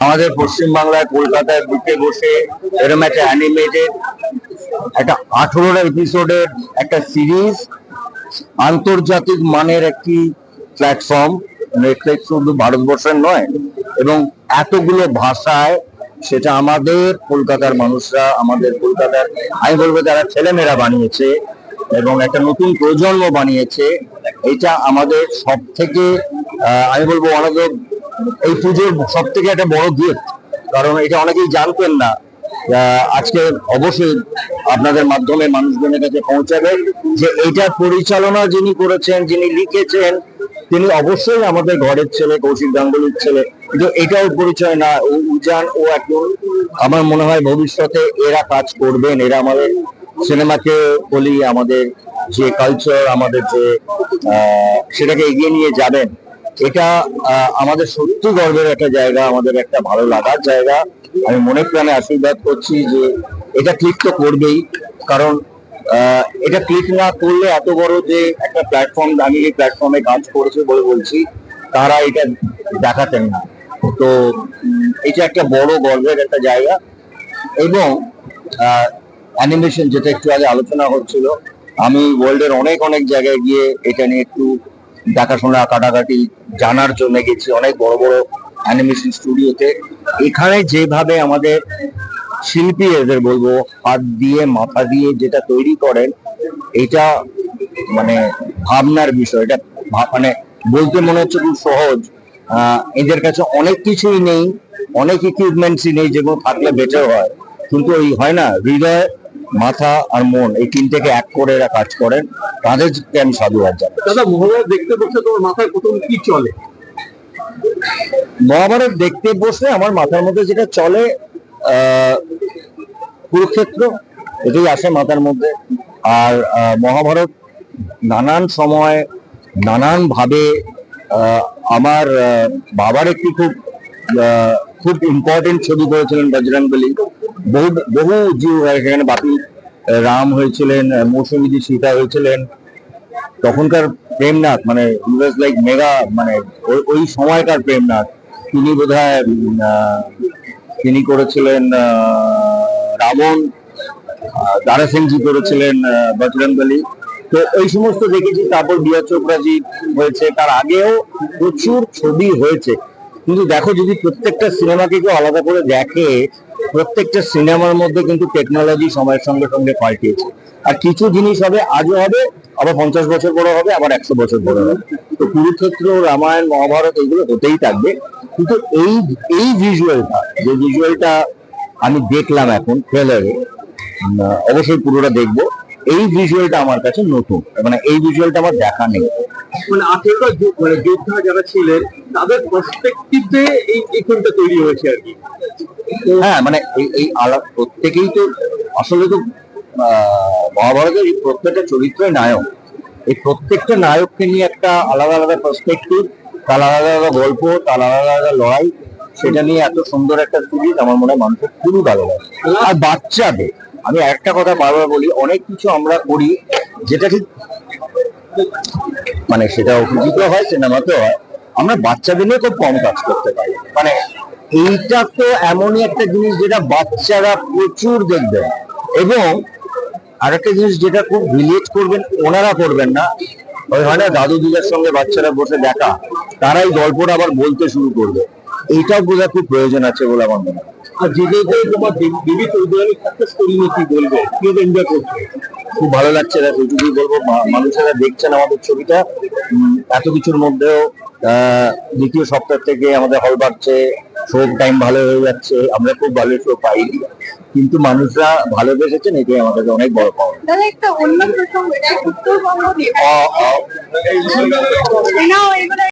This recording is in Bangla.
আমাদের পশ্চিমবাংলায় কলকাতায় বুকে বসে এরকম একটা অ্যানিমেটেড একটা আঠেরোটা এপিসোডের একটা সিরিজ আন্তর্জাতিক মানের একটি প্ল্যাটফর্ম নেটফ্লিক্স শুধু ভারতবর্ষের নয়, এবং এতগুলো ভাষায় সেটা আমাদের কলকাতার মানুষরা, আমাদের কলকাতার, আমি বলব যারা ছেলেমেয়েরা বানিয়েছে এবং একটা নতুন প্রজন্ম বানিয়েছে, এটা আমাদের সব থেকে আমি বলব অনেক এই পুজোর সব থেকে একটা বড় গিফট কারণ এটা অনেকেই জানতেন না আজকে অবশ্যই আপনাদের মাধ্যমে মানুষজনের কাছে পৌঁছাবে যে এইটার পরিচালনা যিনি করেছেন, যিনি লিখেছেন, তিনি অবশ্যই আমাদের ঘরের ছেলে, কৌশিক গাঙ্গুলির ছেলে। কিন্তু এটাও পরিচয় না, ও উজান, ও একজন আমার মনে হয় ভবিষ্যতে এরা কাজ করবেন, এরা আমাদের সিনেমাকে বলি আমাদের যে কালচার আমাদের যে সেটাকে এগিয়ে নিয়ে যাবেন। এটা আমাদের সত্যি গর্বের একটা জায়গা, আমাদের একটা ভালো লাগার জায়গা। আমি মনে প্রাণে আশীর্বাদ করছি যে এটা ক্লিক তো করবেই, কারণ এটা ক্লিক না করলে এত বড় যে একটা প্ল্যাটফর্ম আমি এই প্ল্যাটফর্মে কাজ করেছি বলে বলছি, তারা এটা দেখাতেন না। তো এটা একটা বড় গর্বের একটা জায়গা। এবং অ্যানিমেশন যেটা একটু আগে আলোচনা হচ্ছিল, আমি ওয়ার্ল্ডের অনেক অনেক জায়গায় গিয়ে এটা নিয়ে একটু দেখাশোনা, কাটাকাটি জানার জন্য গেছি। অনেক বড় বড় অ্যানিমেশন স্টুডিওতে এখানে যেভাবে আমাদের শিল্পী এদের বলব, হাত দিয়ে, মাথা দিয়ে যেটা তৈরি করেন, এটা মানে ভাবনার বিষয়। এটা মানে বলতে মনে হচ্ছে খুব সহজ। এদের কাছে অনেক কিছুই নেই, অনেক ইকুইপমেন্টসই নেই যেগুলো থাকলে বেটার হয়। কিন্তু ওই হয় না, হৃদয় মাথা আর মন এই তিনটেকে এক করে এরা কাজ করেন তাদেরকে আমি সাধুবাদ জানাই। দাদা মহাভারত দেখতে বসে তোমার মাথায় প্রথম কি চলে? মহাভারত দেখতে বসলে আমার মাথার মধ্যে যেটা চলে কুরুক্ষেত্র এটাই আসে মাথার মধ্যে। আর মহাভারত নানান সময় নানান ভাবে আহ, আমার বাবার একটি খুব খুব ইম্পর্টেন্ট ছবি করেছিলেন বজরংবলী। বহু বহু জীব সেখানে বাপি রাম হয়েছিলেন আহ, মৌসুমীদি সীতা হয়েছিলেন। তখনকার প্রেমনাথ মানে লাইক মেগা মানে ওই- সময়কার প্রেমনাথ। তিনি বোধ তিনি করেছিলেন রাবণ দারা সিংজি করেছিলেন বজরং বলি তো এই সমস্ত দেখেছি তারপর বিয়া চোপড়াজি হয়েছে তার আগেও প্রচুর ছবি হয়েছে। কিন্তু দেখো যদি প্রত্যেকটা সিনেমাকে কেউ আলাদা করে দেখে প্রত্যেকটা সিনেমার মধ্যে কিন্তু টেকনোলজি সময়ের সঙ্গে সঙ্গে পাল্টিয়েছে। আর কিছু জিনিস হবে, আজও হবে, আবার পঞ্চাশ বছর পরে হবে, আবার একশো বছর পরে হবে। তো কুরুক্ষেত্র, রামায়ণ, মহাভারত এগুলো হতেই থাকবে। কিন্তু এই এই ভিজুয়ালটা যে ভিজুয়ালটা আমি দেখলাম এখন ট্রেলারে অবশ্যই পুরোটা দেখব। এই ভিজুয়ালটা আমার কাছে নতুন। মানে এই ভিজুয়ালটা আমার দেখা নেই। মানে আঠেরোটা মানে যোদ্ধা যারা ছিলেন, তাদের পার্সপেক্টিভে এই ফিল্মটা তৈরি হয়েছে আর কি। হ্যাঁ মানে এই প্রত্যেকেই তো আসলে তো মহাভারতের এই প্রত্যেকটা চরিত্রই নায়ক। এই প্রত্যেকটা নায়ককে নিয়ে একটা আলাদা আলাদা পার্সপেক্টিভ তার আলাদা আলাদা গল্প, তার আলাদা আলাদা লড়াই, সেটা নিয়ে এত সুন্দর একটা সিরিজ আমার মনে হয় মানুষের খুবই ভালো লাগে। আর বাচ্চাদের, আমি একটা কথা বারবার বলি, অনেক কিছু আমরা করি যেটা ঠিক মানে সেটা অভিজিত হয় সিনেমাতেও হয়, আমরা বাচ্চাদের নিয়ে খুব কম কাজ করতে পারি। মানে এইটা তো এমনই একটা জিনিস যেটা বাচ্চারা প্রচুর দেখবেন এবং আরেকটা জিনিস যেটা খুব রিলেট করবেন ওনারা করবেন না। ওই হয় না দাদু দিদার সঙ্গে বাচ্চারা বসে দেখা তারাই গল্পটা আবার বলতে শুরু করবে। এইটাও বোঝা খুব প্রয়োজন আছে বলে আমার মনে হয়। আর যে যে যে তোমার দেবী- দেবী চৌধুরী সাকসেস করি নিয়ে কি বলবে? কি এনজয় করছে? খুব ভালো লাগছে দেখ এইটুকুই বলব। মানুষেরা দেখছেন আমাদের ছবিটা। এত কিছুর মধ্যেও আহ, দ্বিতীয় সপ্তাহ থেকে আমাদের হল বাড়ছে। শো টাইম ভালো হয়ে যাচ্ছে আমরা খুব ভালো শো পাইনি কিন্তু মানুষরা ভালোবেসেছেন এটাই আমাদের অনেক বড় পাওয়া। দাদা একটা অন্য প্রসঙ্গ এটা উত্তরবঙ্গ অ- অ- না এগুলো